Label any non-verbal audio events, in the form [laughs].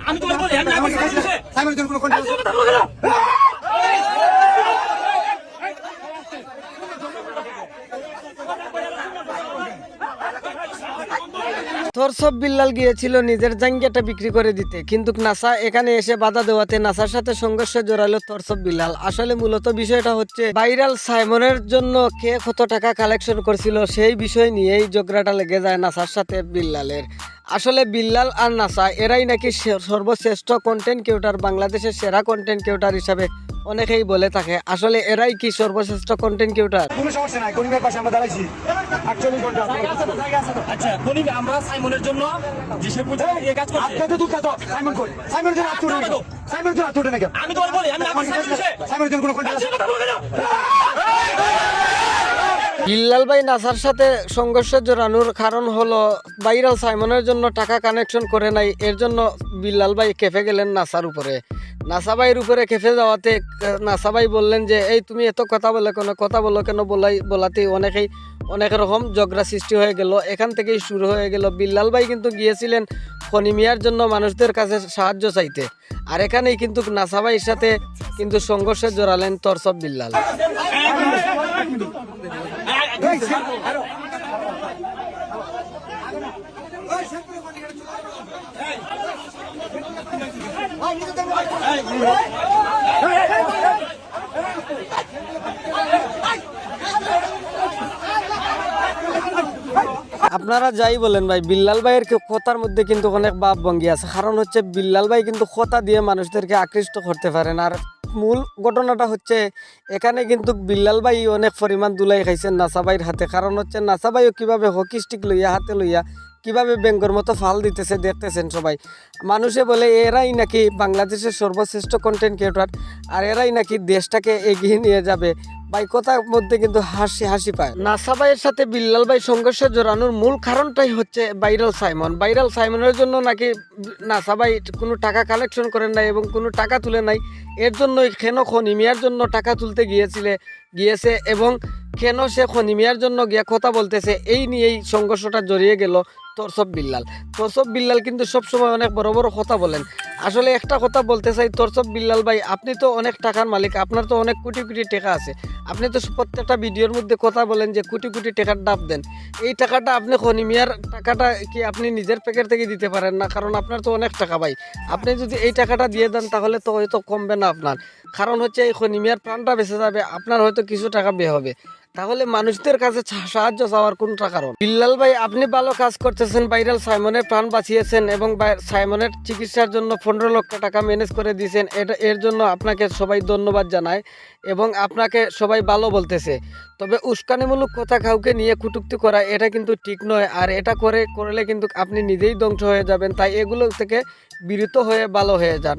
আমি তোমার কোনো থরসব বিল্লাল গিয়েছিল নিজের জাঙ্গিয়াটা বিক্রি করে দিতে। কিন্তু নাসা এখানে এসে বাধা দেওয়াতে নাসার সাথে সংঘর্ষে জড়ালো তরসব বিল্লাল। আসলে মূলত বিষয়টা হচ্ছে, ভাইরাল সাইমনের জন্য কে কত টাকা কালেকশন করছিল সেই বিষয় নিয়েই ঝগড়াটা লেগে যায় নাসার সাথে বিল্লালের। আসলে বিল্লাল আর নাসা এরাই নাকি সর্বশ্রেষ্ঠ কন্টেন্ট ক্রিয়েটার বাংলাদেশের সেরা কন্টেন্ট কিউটার হিসাবে অনেকেই বলে থাকে। আসলে এরাই কি সর্বশ্রেষ্ঠ কন্টেন্ট কিউটার কোনো সমস্যা নাই পাশে আমরা দাঁড়াইছি। ঘণ্টা আচ্ছা আমরা সাইমনের জন্য যে পূজা এই কাজ করছি। আজকে তুই কাটো সাইমন কই? হাত তুলে নাকি আমি তোমার বলি আমি তোর কোনো কন্ট্রোল [laughs] বিল্লাল ভাই নাসার সাথে সংঘর্ষে জড়ানোর কারণ হলো ভাইরাল সাইমনের জন্য টাকা কানেকশন করে নাই এর জন্য বিল্লাল ভাই কেফে গেলেন নাসার উপরে। নাসা ভাইয়ের উপরে কেফে যাওয়াতে আহ, নাসা ভাই বললেন যে এই তুমি এত কথা বলে কেন? কথা বলো কেন? বলাই বলাতেই অনেকেই অনেক রকম ঝগড়া সৃষ্টি হয়ে গেল। এখান থেকেই শুরু হয়ে গেল। বিল্লাল ভাই কিন্তু গিয়েছিলেন খনিমিয়ার জন্য মানুষদের কাছে সাহায্য চাইতে। আর এখানেই কিন্তু নাসা ভাইয়ের সাথে কিন্তু সংঘর্ষে জড়ালেন তরসব বিল্লাল। আপনারা যাই বলেন ভাই, বিল্লাল ভাইয়ের কথার মধ্যে কিন্তু অনেক বাপ ভঙ্গি আছে? কারণ হচ্ছে বিল্লাল ভাই কিন্তু কথা দিয়ে মানুষদেরকে আকৃষ্ট করতে পারেন আর মূল ঘটনাটা হচ্ছে, এখানে কিন্তু বিল্লাল ভাই অনেক পরিমাণ দুলাই খাইছেন নাসাবাইয়ের হাতে। কারণ হচ্ছে নাসাবাইও কীভাবে হকি স্টিক লইয়া, হাতে লইয়া কীভাবে ব্যাঙ্গর মতো ফাল দিতেছে দেখতেছেন সবাই। মানুষে বলে, এরাই নাকি বাংলাদেশের সর্বশ্রেষ্ঠ কন্টেন্ট ক্রিয়েটর আর এরাই নাকি দেশটাকে এগিয়ে নিয়ে যাবে। ভাই, কথার মধ্যে কিন্তু হাসি হাসি পায়। নাসা ভাইয়ের সাথে বিল্লাল ভাই সংঘর্ষে জড়ানোর মূল কারণটাই হচ্ছে ভাইরাল সাইমন। ভাইরাল সাইমনের জন্য নাকি নাসা ভাই কোনো টাকা কালেকশন করেন নাই এবং কোনো টাকা তুলে নাই। এর জন্যই কেন খনিমিয়ার জন্য টাকা তুলতে গিয়েছিলে, গিয়েছে এবং কেন সে খনিমিয়ার জন্য গিয়া কথা বলতেছে। এই নিয়েই সংঘর্ষটা জড়িয়ে গেল তোরসব বিল্লাল। তোরসব বিল্লাল কিন্তু সবসময় অনেক বড় বড় কথা বলেন। আসলে একটা কথা বলতে চাই, তোরসব বিল্লাল ভাই, আপনি তো অনেক টাকার মালিক, আপনার তো অনেক কোটি কোটি টাকা আছে। আপনি তো প্রত্যেকটা ভিডিওর মধ্যে কথা বলেন যে কোটি কোটি টাকার ডাব দেন। এই টাকাটা আপনি খনিমিয়ার টাকাটা কি আপনি নিজের প্যাকেট থেকে দিতে পারেন না? কারণ আপনার তো অনেক টাকা ভাই। আপনি যদি এই টাকাটা দিয়ে দেন তাহলে তো হয়তো কমবে না আপনার। কারণ হচ্ছে এই খনিমিয়ার প্রাণটা বেঁচে যাবে, আপনার হয়তো কিছু টাকা বে হবে। তাহলে মানুষদের কাছে সাহায্য চাওয়ার কোনটা কারণ? বিল্লাল ভাই, আপনি ভালো কাজ করতেছেন, ভাইরাল সাইমনের প্রাণ বাঁচিয়েছেন এবং সাইমনের চিকিৎসার জন্য পনেরো লক্ষ টাকা ম্যানেজ করে দিয়েছেন। এটা এর জন্য আপনাকে সবাই ধন্যবাদ জানায় এবং আপনাকে সবাই ভালো বলতেছে। তবে উস্কানিমূলক কথা কাউকে নিয়ে কুটুক্তি করা, এটা কিন্তু ঠিক নয়। আর এটা করে করলে কিন্তু আপনি নিজেই ধ্বংস হয়ে যাবেন। তাই এগুলো থেকে বিরত হয়ে ভালো হয়ে যান।